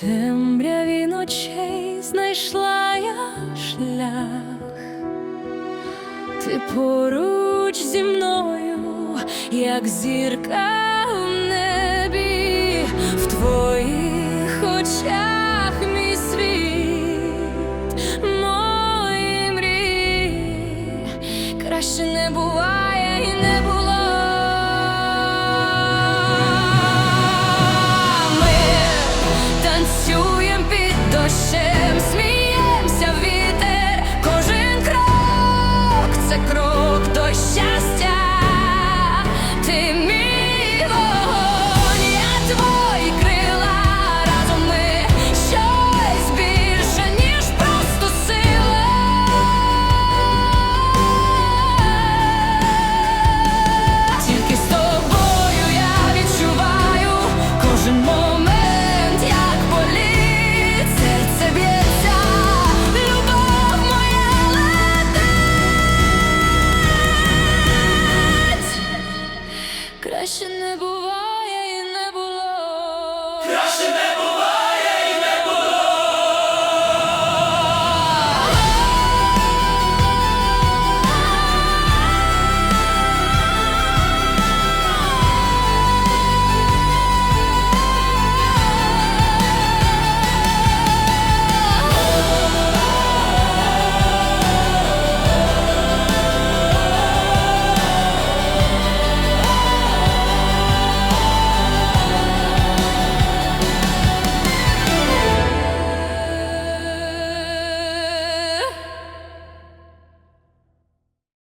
темряві ночей знайшла я шлях, ти поруч зі мною, як зірка в небі, в твоїх очах мій мої мрії краще не буває. і не краще не буває.